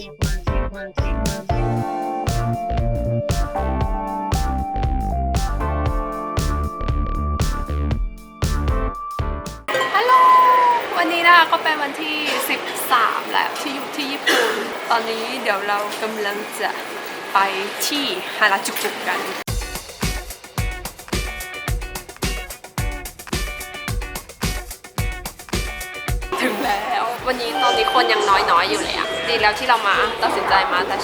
ฮัลโหล วันนี้นะคะก็เป็นวันที่ 13 แล้วที่อยู่ที่ญี่ปุ่น ตอนนี้เดี๋ยวเรากำลังจะไปที่ฮาราจูกุกัน ถึงแล้ว วันนี้ตอนนี้คนยังน้อยๆอยู่เลยอะ ดีแล้วที่เรามาตัดสินใจมาแต่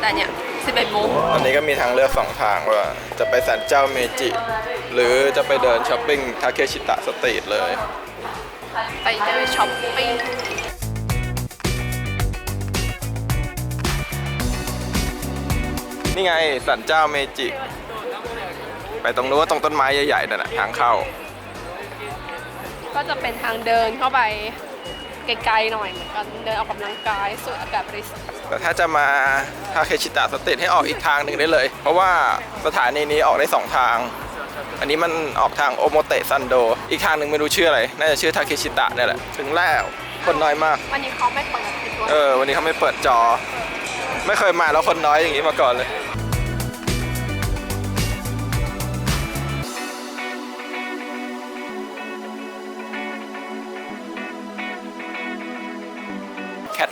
แต่เนี่ย11โมงอันนี้ก็มีทางเลือกสองทางว่าจะไปสันเจ้าเมจิ หรือจะไปเดินช้อปปิ้งทาเคชิตะสตรีทเลย ไปเดินช้อปปิ้งนี่ไงสันเจ้าเมจิ ไปตรงนู้นตรงต้นไม้ใหญ่ๆนั่นแหละทางเข้า ก็จะเป็นทางเดินเข้าไป ไกลๆหน่อยเหมือนกันเดินออกกำลังกายสูดอากาศบริสุทธิ์แต่ถ้าจะมาทาเคชิตะสตรีทให้ออกอีกทางหนึ่งได้เลย เพราะว่าสถานีนี้ออกได้สองทาง อันนี้มันออกทางโอโมเตะซันโด อีกทางหนึ่งไม่รู้ชื่ออะไร น่าจะชื่อทาเคชิตะเนี่ยแหละ ถึงแล้วคนน้อยมาก วันนี้เขาไม่เปิดด้วยเออ วันนี้เขาไม่เปิดจอ ไม่เคยมาแล้วคนน้อยอย่างนี้มาก่อนเลย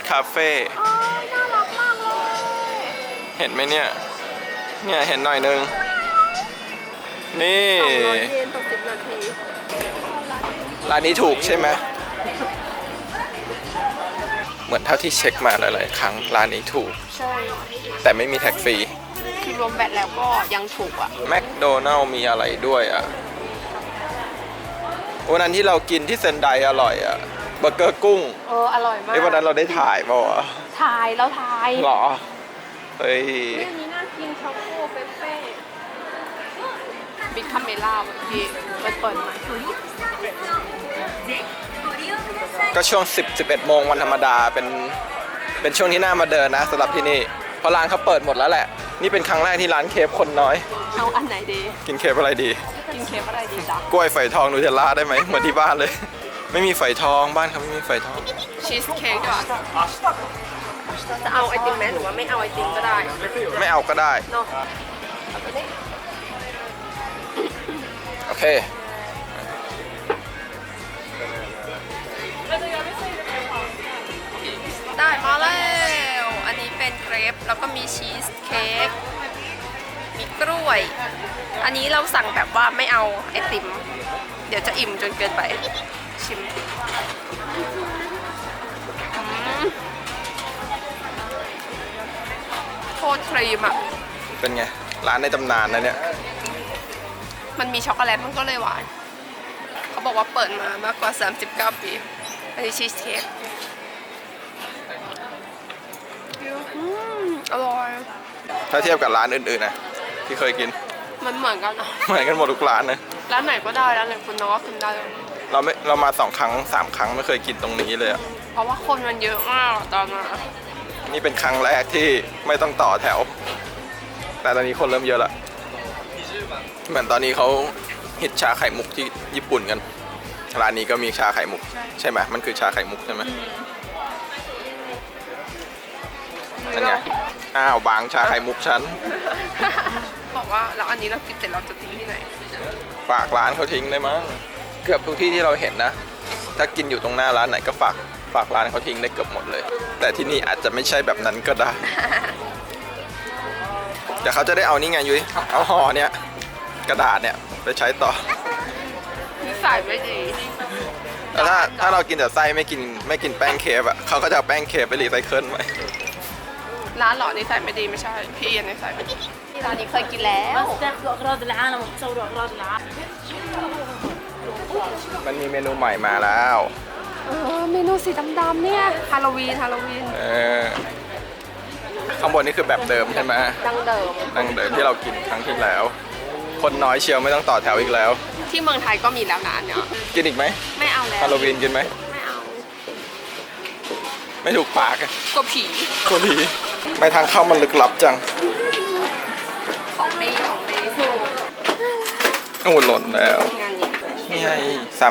คทคาเฟ่อ๋อน่ารักมากเลย เห็นไหมเนี่ย เนี่ยเห็นหน่อยนึง นี่สองร้อยเยนต่อสิบนาทีร้านนี้ถูกใช่ไหม เหมือนเท่าที่เช็คมาหลาย ๆ ครั้งร้านนี้ถูก ใช่แต่ไม่มีแท็กฟรี คือรวมแบตแล้วก็ยังถูกอะ แมคโดนัลมีอะไรด้วยอะ วันนั้นที่เรากินที่เซนไดอร่อยอะ เบอร์เกอร์กุ้งเอออร่อยมากไอ้ยวันนั้นเราได้ถ่ายมาวะถ่ายแล้วถ่ายหรอ เฮ้ยเรื่องนี้น่ากินช็อกโกเฟเฟ่บิ๊กคาเมล่าเมื่อกี้ไปเปิดใหม่ก็ช่วง 10 11โมงวันธรรมดาเป็นเป็นช่วงที่น่ามาเดินนะสำหรับที่นี่เพราะร้านเขาเปิดหมดแล้วแหละ นี่เป็นครั้งแรกที่ร้านเคฟคนน้อย เอาอันไหนดี กินเคฟอะไรดี กินเคฟอะไรดีจ๊ะกล้วยไฝทองนูเทลล่าได้ไหมเหมือนที่บ้านเลย ไม่มีไฝทองบ้านเขาไม่มีไฝทอง ชีสเค้กก่อนจะเอาไอติมไหมหรือว่าไม่เอาไอติมก็ได้ไม่เอาก็ได้ เนาะเอาไปดิโอเค ได้มาแล้ว อันนี้เป็นเครปแล้วก็มีชีสเค้ก มีกล้วย อันนี้เราสั่งแบบว่าไม่เอาไอติม เดี๋ยวจะอิ่มจนเกินไป ชิมอืมโคตรครีมอะ เป็นไง ร้านในตำนานนะเนี่ย มันมีช็อกโกแลตมันก็เลยหวาน เขาบอกว่าเปิดมามากกว่า 39 ปี อันนี้ชีสเค้กอืมอร่อย ถ้าเทียบกับร้านอื่นๆนะที่เคยกิน มันเหมือนกันนะเหมือนกันหมดทุกร้านนะ ร้านไหนก็ได้ ร้านไหนคุณน้องก็กินได้ เลยเราไม่เรามาสองครั้งสามครั้งไม่เคยกินตรงนี้เลยอะเพราะว่าคนมันเยอะมากตอนมานี่เป็นครั้งแรกที่ไม่ต้องต่อแถว แต่ตอนนี้คนเริ่มเยอะละเหมือนตอนนี้เขาฮิตชาไข่มุกที่ญี่ปุ่นกัน ร้านนี้ก็มีชาไข่มุก ใช่ไหมมันคือชาไข่มุกใช่ไหมนั่นไงอ้าวบางชาไข่มุกฉันบอกว่าแล้วอันนี้เรากินเสร็จเราจะทิ้งที่ไหนฝากร้านเขาทิ้งได้มั้งเกือบทุกที่ที่เราเห็นนะ ถ้ากินอยู่ตรงหน้าร้านไหนก็ฝากฝากร้านเขาทิ้งได้เกือบหมดเลย แต่ที่นี่อาจจะไม่ใช่แบบนั้นก็ได้เดี๋ยวเขาจะได้เอานี่ไงยุ้ยเอาห่อเนี่ยกระดาษเนี่ยไปใช้ต่อนิสัยไม่ดีแล้วถ้าถ้าเรากินแต่ไส้ไม่กินไม่กินแป้งเคฟอะเขาก็จะเอาแป้งเคฟไปรีไซเคิลไว้ร้านเหรอนิสัยไม่ดีไม่ใช่พี่นิสัยไม่ดีที่ร้านนี้เคยกินแล้ว มันมีเมนูใหม่มาแล้ว เออเมนูสีดำๆเนี่ยฮาโลวีนฮาโลวีนเออ ข้างบนนี่คือแบบเดิมใช่ไหมดังเดิม ดั้งเดิมที่เรากินครั้งที่แล้ว คนน้อยเชียวไม่ต้องต่อแถวอีกแล้ว ที่เมืองไทยก็มีแล้วนะอันเนี่ยกินอีกไหมไม่เอาแล้วฮาโลวีนกินไหม ไม่เอาไม่ถูกปากอะกลัวผีโคตรดีไม่ทางเข้ามันลึกลับจังของดีของดีโอ้หล่นแล้วงานนี้นี่ไง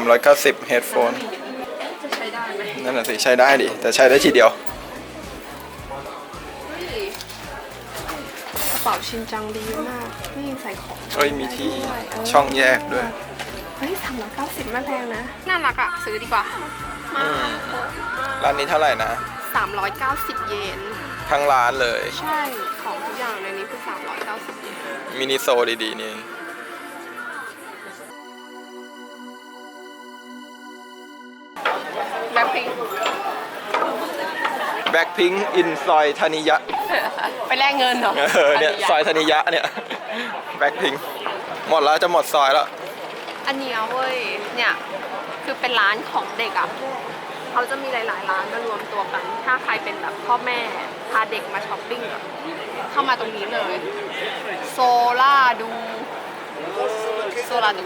390เฮดโฟนจะใช้ได้ไหมนั่นแหละสิใช้ได้ดิ แต่ใช้ได้ทีเดียวระเป๋าชินจังดีมากนี่ใส่ของเอ้ยมีที่ได้ด้วยเช่องแยกด้วย เฮ้ยสามร้อยเก้าสิบไม่แพงนะ น่ารักอะซื้อดีกว่า มาร้านนี้เท่าไหร่นะ สามร้อยเก้าสิบเยน ทั้งร้านเลย ใช่ ของทุกอย่างในนี้คือสามร้อยเก้าสิบเยนมินิโซดีๆนี่แแบ็คพิงอินซอยธนิยะ ไปแลกเงินเหรอเออเนี่ยซอยธนิยะเนี่ยแบ็คพิงหมดแล้วจะหมดซอยแล้ว อันเนี้ยเว้ย เนี่ย คือเป็นร้านของเด็กอะเขาจะมีหลาย ๆ ร้านมารวมตัวกัน ถ้าใครเป็นแบบพ่อแม่พาเด็กมาช้อปปิ้งอะเข้ามาตรงนี้เลย โซล่าดู โซ ล่าดู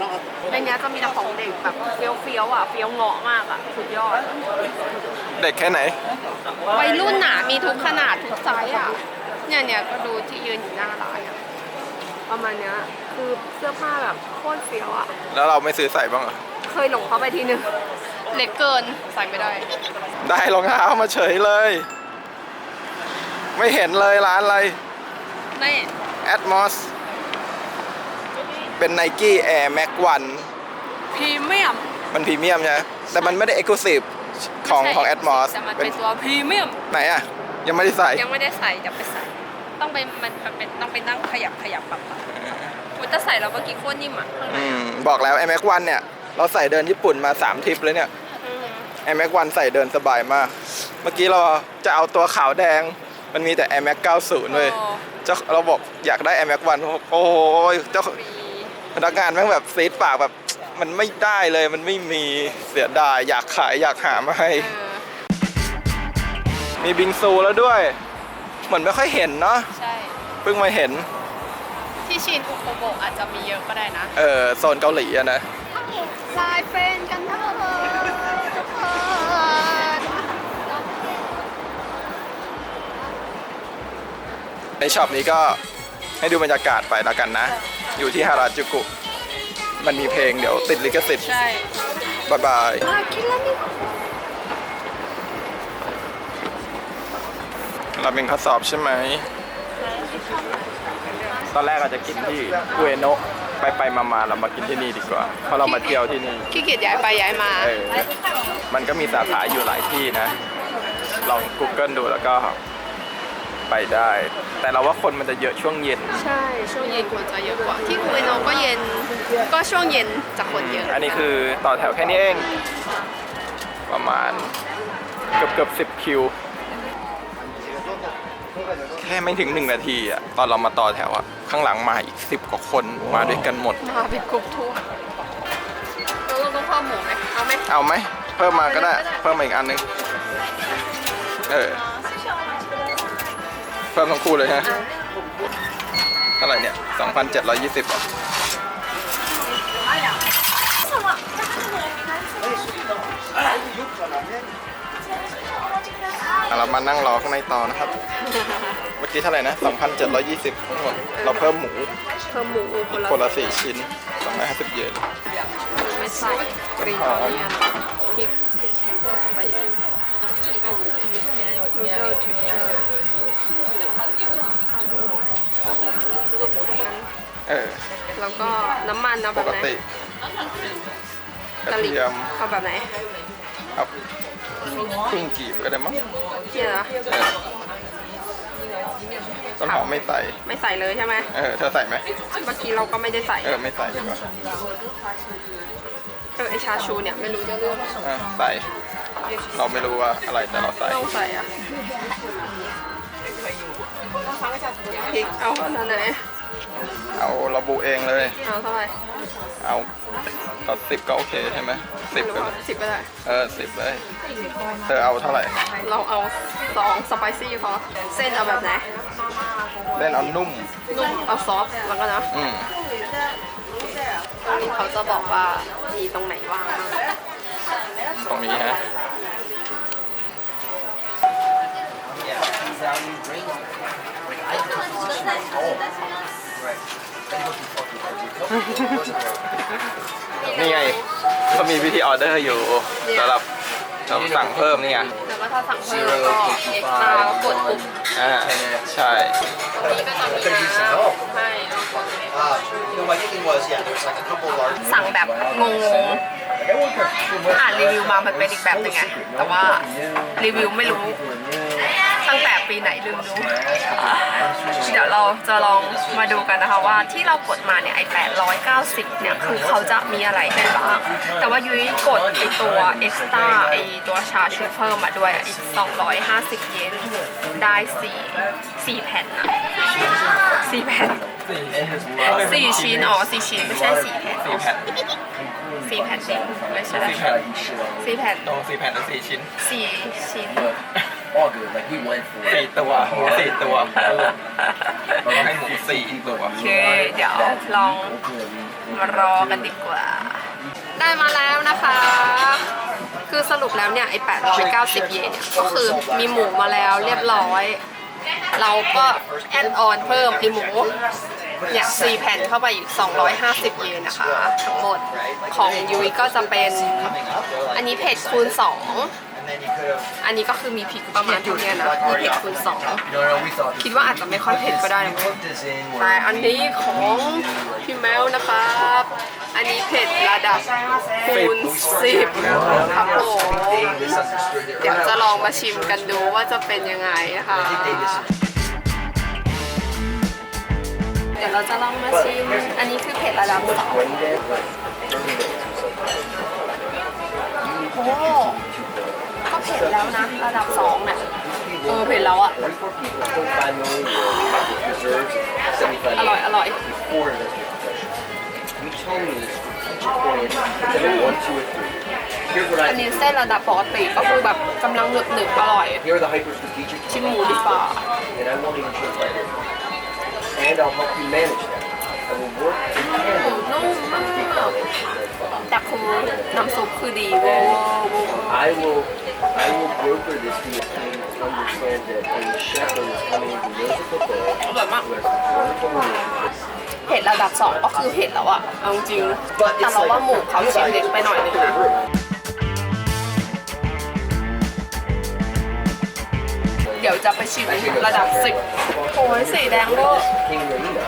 ในเนี้ยจะมีแต่ของเด็กแบบเฟี้ยวเฟี้ยวๆอะเฟี้ยวเงาะมากอะสุดยอดเด็กแค่ไหน วัยรุ่นหนามีทุกขนาดทุกไซส์อะเนี่ยเนี่ยก็ดูที่ยืนอยู่หน้าร้านอะประมาณเนี้ยคือเสื้อผ้าแบบโคตรเฟี้ยวอะ แล้วเราไม่ซื้อใส่บ้างเหรอเคยหลงเข้าไปทีนึงเล็กเกินใส่ไม่ได้ ได้รองเท้ามาเฉยเลย ไม่เห็นเลยร้านอะไร ไม่ Atmos เป็น Nike Air Max พรีเมียม1มันพรีเมียมใช่ไหมแต่มันไม่ได้ Exclusive ของของ Atmos แต่มันเป็เป็นนตัวพรีเมียมไหนอะ ยังไม่ได้ใส่ ยังไม่ได้ใส่เดี๋ยวไปใส่ ต้องไปมันมันเป็นต้องไปนั่งขยับขยับปรับปรับมันจะใส่แล้วเมื่อกี้โคตรนิ่มอะข้างในอือะมบอกแล้ว Air Max 1เนี่ย เราใส่เดินญี่ปุ่นมา 3 ทริปเลยเนี่ย อืม Air Max 1ใส่เดินสบายมาก เมื่อกี้เราจะเอาตัวขาวแดง มันมีแต่ Air Max 90เว้ยโอ้เจ้าเราบอกอยากได้ Air Max 1เขาบอกโอ้โหเจ้าฟรี พนักงานแม่งแบบซีดปากแบบมันไม่ได้เลยมันไม่มีเสียดายอยากขายอยากหามาให้ เออ มีบิงซูแล้วด้วย เหมือนไม่ค่อยเห็นเนาะใช่ เพิ่งมาเห็น ที่ชินอุโคโบะอาจจะมีเยอะก็ได้นะ เออโซนเกาหลีอะนะ ลายเฟรนกันเถอะทุกคนในช็อปนี้ก็ให้ดูบรรยากาศไปแล้วกันนะ อยู่ที่ฮาราจูกุ มันมีเพลงเดี๋ยวติดลิขสิทธิ์ใช่บายบายมากินแล้วนี่เราเป็นข้อสอบใช่ไหม ตอนแรกอาจจะกินที่อุเอโนะไปไปมามาเรามากินที่นี่ดีกว่า เพราะเรามาเที่ยวที่นี่ขี้เกียจย้ายไปย้ายมาเออมันก็มีสาขาอยู่หลายที่นะ ลอง Google ดูแล้วก็ ไปได้ แต่เราว่าคนมันจะเยอะช่วงเย็น ใช่ช่วงเย็นคนจะเยอะกว่า ที่คุยโนก็เย็นก็ช่วงเย็นจะคนเยอะอันนี้คือต่อแถวแค่นี้เอง ประมาณเกือบเกือบสิบคิว แค่ไม่ถึงหนึ่งนาทีอะตอนเรามาต่อแถวอะข้างหลังมาอีกสิบกว่าคนมาด้วยกันหมด มาเป็นกรุ๊ปทัวร์แล้วเราต้องเพิ่มหมูไหมเอาไหมเอาไหมเพิ่มมาก็ได้ เพิ่มมาอีกอันหนึง เออ เพิ่มทั้งคู่เลยฮะเท่าไหร่เนี่ย2,720อะอะเรามานั่งรอข้างในต่อนะครับ เมื่อกี้เท่าไหร่นะ 2,720ทั้งหมด เราเพิ่มหมู เพิ่มหมูคนละคนละสี่ชิ้น 250 เยนไม่ใส่กรีนออนเนียนพริกสไปซี่นูเดิลทริกเกอร์ เออแล้วก็น้ำมันเอาปแบบกไหนติกระกะหรี่เทียมเอาแบบไหนเอาครึ่งกีบก็ได้มั้งเนี่ยนะเออต้นหอมไม่ใส่ไม่ใส่เลยใช่ไหมเออเธอใส่ไหมเมื่อกี้เราก็ไม่ได้ใส่เออไม่ใส่ดีกว่าเออไอชาชูเนี่ยไม่รู้จะเลือกอะใส่ เราไม่รู้ว่าอะไรแต่เราใส่ ต้องใส่อะ พริกเอาขนาดไหนเอาระบุเองเลย เอาเท่าไหร่เอาก็สิบก็โอเคใช่ไหมสิบหรือก็ว่าสิบก็ได้ เออสิบเลยเธอเอาเท่าไหร่เราเอาสองสไปซี่พอเส้นเอาแบบไหนเส้นเอานุ่ม นุ่มเอาซอฟต์แล้วก็นะอืมตรงนี้เขาจะบอกว่ามีตรงไหนว่างบ้างตรงนี้ฮะ นี่ไงเขามีวิธีออเดอร์อยู่สำหรับเราสั่งเพิ่มนี่ไงแล้วก็ถ้าสั่งเพิ่มก็เอ็กซ์ตร้าก็กดปุ่มอ่าใช่ตรงนี้ก็จะมีน้ำให้เรากดเลย Uh, no, my thinking was, yeah, there's like a couple large. สั่งแบบงงๆอ่านรีวิวมามันเป็นอีกแบบหนึ่งไงแต่ว่ารีวิวไม่รู้ตั้ง แต่ปีไหนลืมดู เดี๋ยวเราจะลองมาดูกันนะคะว่าที่เรากดมาเนี่ยไอ890เนี่ยคือเขาจะมีอะไรได้บ้างแต่ว่ายุ้ยกดไอตัวเอ็กซ์ต้าไอตัวชาชูเพิ่มมาด้วยอีก250เยนได้4 4แผ่นนะ4แผ่นสี่ชิ้นอ๋อสี่ชิ้นไม่ใช่สี่แผ่นสี่แผ่นสี่แผ่นจริงไม่ใช่สี่แผ่นสี่แผ่นตรงสี่แผ่นและสี่ชิ้นสี่ชิ้น All good, like he went for สี่ตัวหมูสี่ตัวเราให้หมูสี่ตัวโอเคเดี๋ยวลอง มารอกันดีกว่า ได้มาแล้วนะคะ คือสรุปแล้วเนี่ยไอ้890 เยนเนี่ย ก็คือมีหมูมาแล้วเรียบร้อย เราก็แอดออนเพิ่มไอ้หมูเนี่ย4แผ่นเข้าไปอีก 250 เยนนะคะ ทั้งหมดของยุ้ยก็จะเป็น อันนี้เผ็ดคูณ 2 And then you could have. อันนี้ก็คือมีพริกประมาณเท่านี้นะมีเผ็ดคูณ2 No, no, we thought. คิดว่าอาจจะไม่ค่อยเผ็ดก็ได้นะ Put this in. แต่อันนี้ของพี่แมวนะครับ อันนี้เผ็ดระดับคูณ10ครับผม They misunderstood it. เดี๋ยวจะลองมาชิมกันดูว่าจะเป็นยังไงนะคะเดี๋ยวเราจะลองมาชิม อันนี้คือเผ็ดระดับสองโอ้ก็ เผ็ดแล้วนะ ระดับสองเนี่ยเออเผ็ดแล้วอะ45 million reserves, 75อร่อย อร่อย before this profession. You told me the strategic plan, number one, two, or three. Here's what อัน I นี้ do. เส้นระดับปกติก็คือแบบกำลังหนึบหนึบๆอร่อย Here are the hyper strategic ชิมหมูดีกว่า and I won't even trip right And I'll help you manage that. I will work แต่คือน้ำซุปคือดีเวอร์เวอร์ I will I will broker this deal and understand that a chef that is coming into knows the football, อร่อยมาก who has wonderful meals. เผ็ดระดับสองก็คือเผ็ดแล้วอะเอาจริงๆแต่เราว่าหมูเขาชิ้นเล็กไปหน่อยนึงนะเดี๋ยวจะไปชิมระดับสิบโอ้ยสีแดงเวอร์ King Marina.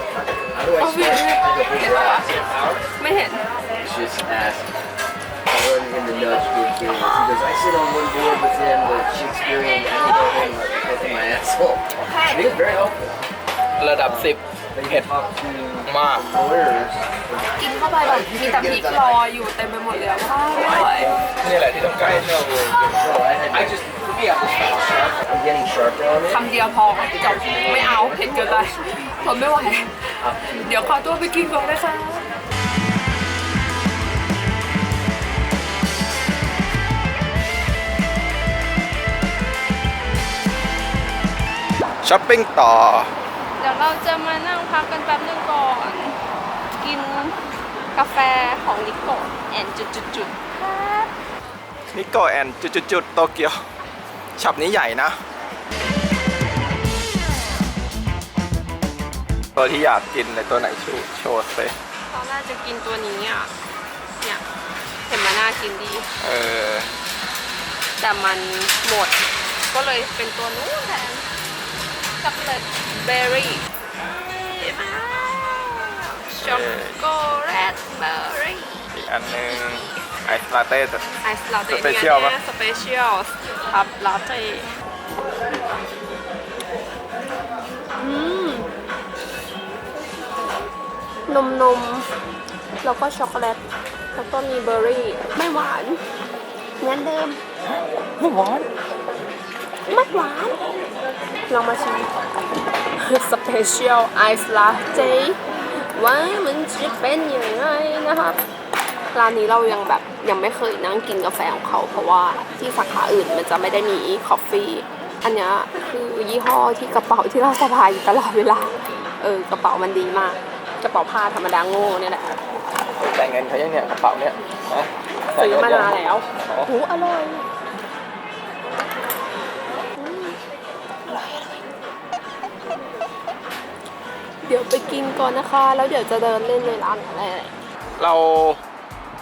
How do I เอาเห็น spell เห็นปะวะไม่เห็น Just ask. I run him the nudge good games. He goes, I sit on one board with him, the Shakespearean, I can go home like with my asshole. I think it's very helpful. ระดับสิบ Then เผ็ you ด talk to มาก lawyers. กินเข้าไปแบบมีแต่พริกลอยอยู่เต็มไปหมดเลยอะว้าวอร่อย นี่แหละที่ต้องการ No, I, had, I just, for me, I'm just sharp. I'm getting sharper on it. คำเดียวพอจบไม่เอาเผ็ดเกินไป ทนไม่ไหว เดี๋ยวขอตัวไปกินก่อนนะคะช้อปปิ้งต่อ เดี๋ยวเราจะมานั่งพักกันแป๊บนึงก่อน กินกาแฟของนิโกแอนจุดจุดจุดๆครับนิโกแอนจุดจุดๆๆโตเกียวช็อปนี้ใหญ่นะ ตัวที่อยากกินเลยตัวไหนชูโชว์เซตอนแรกจะกินตัวนี้อะ เนี่ยเห็นมันน่ากินดี เออ แต่มันหมด ก็เลยเป็นตัวนู้นแทนช็อกโกแลตเบอร์รี่ช็อกโกแลตเบอร์รี่อีกอันหนึงไอซ์ลาเต้แต่ไอซ์ลาเต้ Special ปะสเปเชียลครับลาเต้อืม นมนมๆแล้วก็ช็อกโกแลตแล้วก็มีเบอร์รี่ ไม่หวานเหมือนเดิมไม่หวานไม่หวานลองมาชิมสเปเชียลไอซ์ลาเต้ว่ามันจะเป็นยังไงนะครับร้านนี้เรายังแบบยังไม่เคยนั่งกินกาแฟของเขาเพราะว่าที่สาขาอื่นมันจะไม่ได้มีคอฟฟี่อันเนี้ยคือยี่ห้อที่กระเป๋าที่เราสะพายอยู่ตลอดเวลา เออกระเป๋ามันดีมาก กระเป๋าผ้าธรรมดาโง่เนี่ยแหละแต่ายเงินเขายังเนี่ยกระเป๋าเนี่ยฮะซื้อมานานแล้วอ๋อหูอร่อยเดี๋ยวไปกินก่อนนะคะ แล้วเดี๋ยวจะเดินเล่นในร้านอะไรเรา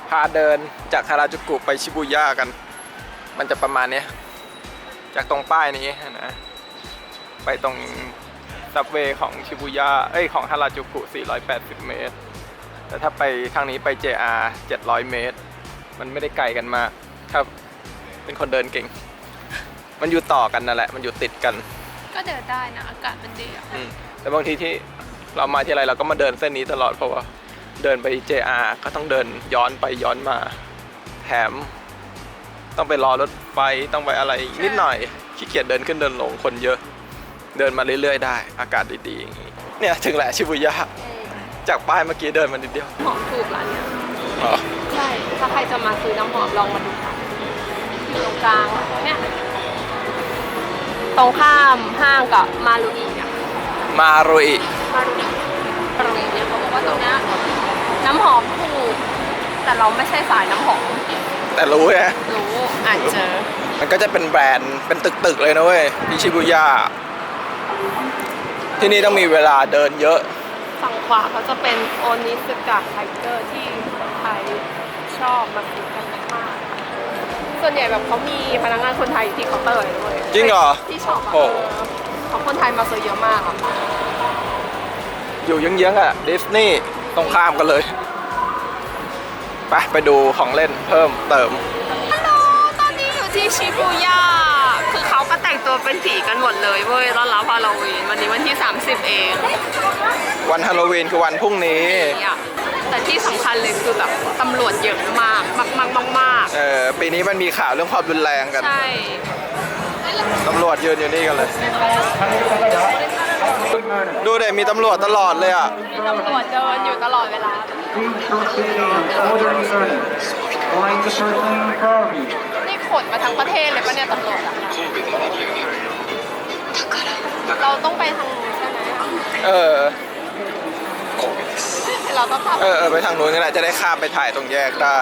พาเดินจากฮาราจูกุไปชิบูย่ากัน มันจะประมาณเนี้ยจากตรงป้ายนี้นะ ไปตรง ซับเวย์ของชิบุย่าเอ้ยของฮาราจูกุ 480 เมตร แต่ถ้าไปทางนี้ไป JR 700 เมตร มันไม่ได้ไกลกันมากครับ เป็นคนเดินเก่ง มันอยู่ต่อกันนั่นแหละ มันอยู่ติดกัน ก็เดินได้นะอากาศมันดีอะอืมแต่บางทีที่เรามาที่ไรเราก็มาเดินเส้นนี้ตลอดเพราะว่าเดินไป JR ก็ต้องเดินย้อนไปย้อนมา แถม ต้องไปรอรถไฟต้องไปอะไรอีกนิดหน่อยขี้เกียจเดินขึ้นเดินลงคนเยอะ เดินมาเรื่อยๆได้ อากาศดีๆอย่างงี้เนี่ยถึงแหละชิบุย่าจากป้ายเมื่อกี้เดินมานิดเดียวหอมถูกร้านเนี้ยอ๋อใช่ ถ้าใครจะมาซื้อน้ำหอมลองมาดูค่ะอยู่ตรงกลางเนี่ยตรงข้ามห้างกับมารุอีเนี่ยมารุอิมารุอีมารุอีเนี่ยเขาบอกว่าตรงเนี้ยน้ำหอมถูก แต่เราไม่ใช่สายน้ำหอม แต่รู้ไงรู้อ่านเจอ มันก็จะเป็นแบรนด์เป็นตึกๆเลยนะเว้ยที่ชิบุย่า ที่นี่ต้องมีเวลาเดินเยอะ ฝั่งขวาเขาจะเป็นโอนิสกะไทเกอร์ที่คนไทยชอบมาซื้อกันมากๆส่วนใหญ่แบบเขามีพนักงานคนไทยอยู่ที่เคาน์เตอร์เลยด้วยจริงเหรอ ที่ชอบอะโอ้ เออของคนไทยมาซื้อเยอะมากอะอยู่เยื้องๆอะดิสนีย์ตรงข้ามกันเลย ไปไปดูของเล่นเพิ่มเติม ฮัลโหลตอนนี้อยู่ที่ชิบูย่าคือเขาก็ แต่งตัวเป็นผีกันหมดเลยเว้ยต้อนรับฮาโลวีนวันนี้วันที่ 30 เองวันฮาโลวีนคือวันพรุ่งนี้ เนี่ยแต่ที่สำคัญเลยคือแบบตำรวจเยอะมากมากมากมากมากเออปีนี้มันมีข่าวเรื่องความรุนแรงกัน ใช่ ตำรวจยืนอยู่นี่กันเลย ดูเด็มีตำรวจตลอดเลยอะ มีตำรวจเดินอยู่ตลอดเวลานี่ข นมาทั้งประเทศเลยปะเนี่ยตำรวจอะเราต้องไปทางนู้นใช่ไหมอะเออ เราต้องขับ เออเออไปทางนู้นก็ได้จะได้ข้ามไปถ่ายตรงแยกได้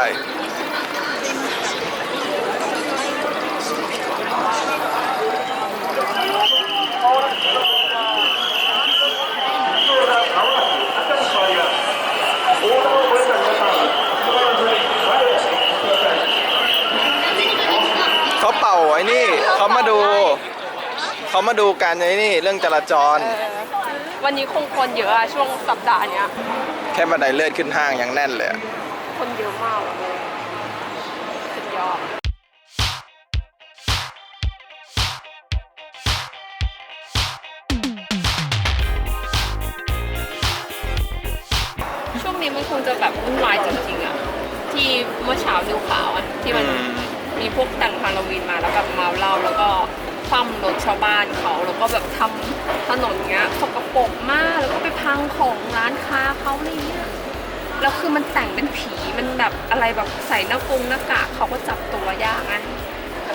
เขาเป่าไอ้นี่เขามาดู เขามาดูการไอ้นี่เรื่องจราจรเออวันนี้คงคนเยอะอะช่วงสัปดาห์เนี้ย แค่บันไดเลื่อนขึ้นห้างยังแน่นเลยอะคนเยอะมากอะ พวกแต่งฮาโลวีนมาแล้วแบบเมาเหล้าแล้วก็คว่ำรถชาวบ้านเขาแล้วก็แบบทำถนนเงี้ยสกปรกมากแล้วก็ไปพังของร้านค้าเขาอะไรเงี้ยแล้วคือมันแต่งเป็นผีมันแบบอะไรแบบใส่หน้ากงหน้ากากเขาก็จับตัวยากไง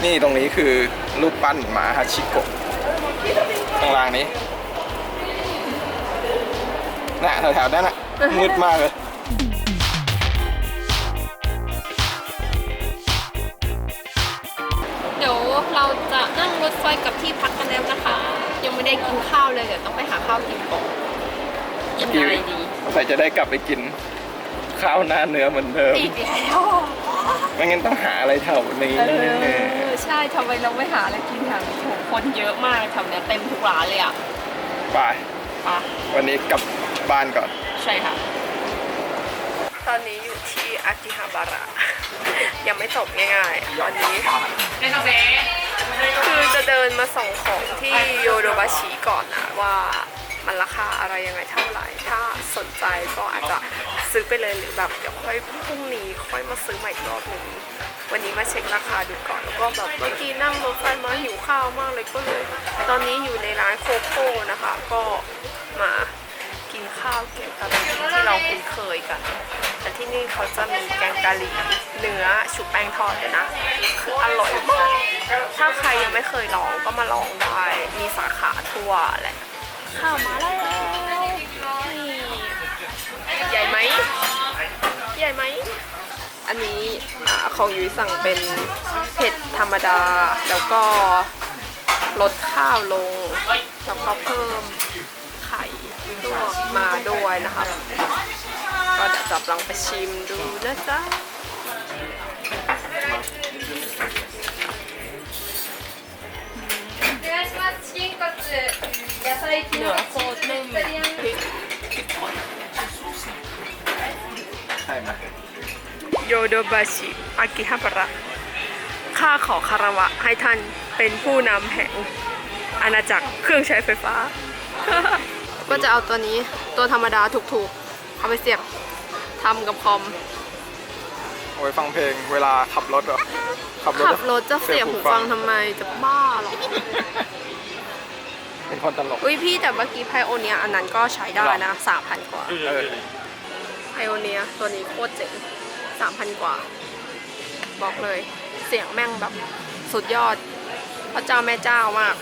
นี่ตรงนี้คือรูปปั้นหมาฮาชิโกะข้างล่างนี้น่ะแถวๆนั้นน่ะมืดมากเลย นั่งรถไฟกลับที่พักกันแล้วนะคะ ยังไม่ได้กินข้าวเลยเดี๋ยวต้องไปหาข้าวกินก่อนกินอะไรดีใส่จะได้กลับไปกินข้าวหน้าเนื้อเหมือนเดิมอีกแล้วไม่งั้นต้องหาอะไรแถวนี้เออใช่ทำไมเราไม่หาอะไรกินแถวนี้โหคนเยอะมากแถวเนี้ยเต็มทุกร้านเลยอะไปอะวันนี้กลับบ้านก่อน ใช่ค่ะ ตอนนี้อยู่ที่อากิฮาบาระ ยังไม่จบง่ายๆตอนนี้ คือจะเดินมาส่งของที่โยโดบาชิก่อนนะว่ามันราคาอะไรยังไงเท่าไหร่ ถ้าสนใจก็อาจจะซื้อไปเลยหรือแบบเดี๋ยวค่อยพรุ่งนี้ค่อยมาซื้อใหม่อีกรอบหนึ่งวันนี้มาเช็คราคาดูก่อนแล้วก็แบบเมื่อกี้นั่งรถไฟมาหิวข้าวมากเลยก็เลย ตอนนี้อยู่ในร้านโคโค่นะคะ ก็มากินข้าวแกงกะหรี่ที่เราคุ้นเคยกัน นี่เขาจะมีแกงกะหรี่เนื้อชุบแป้งทอดเลยนะ คืออร่อยมาก ถ้าใครยังไม่เคยลองก็มาลองได้ มีสาขาทั่วแหละข้าวมาแล้วนี่ใหญ่ไหม ใหญ่ไหม อันนี้ของยุ้ยสั่งเป็นเผ็ดธรรมดา แล้วก็ลดข้าวลง แล้วก็เพิ่มไข่ลวกมาด้วยนะคะ เดี๋ยวจะลองไปชิมดูนะจ๊ะอืเนื้อโคตรไม่มีพริกใช่ไหมโยโดบาชิอากิฮาบาระข้าขอคารวะให้ท่านเป็นผู้นำแห่งอาณาจักรเครื่องใช้ไฟฟ้า ก็จะเอาตัวนี้ตัวธรรมดาถูกๆ เอาไปเสียบ ทำกับคอม เอาไว้ฟังเพลงเวลาขับรถเหรอขับรถขับรถจะเสียบหูฟังทำไมจะบ้าเหรอ เป็นคนตลก อุ้ยพี่แต่เมื่อกี้ไพโอเนียอันนั้นก็ใช้ได้นะสามพันกว่าเออ ไพโอเนียตัวนี้โคตรเจ๋งสามพันกว่า บอกเลย เสียงแม่งแบบสุดยอดพระเจ้าแม่เจ้ามาก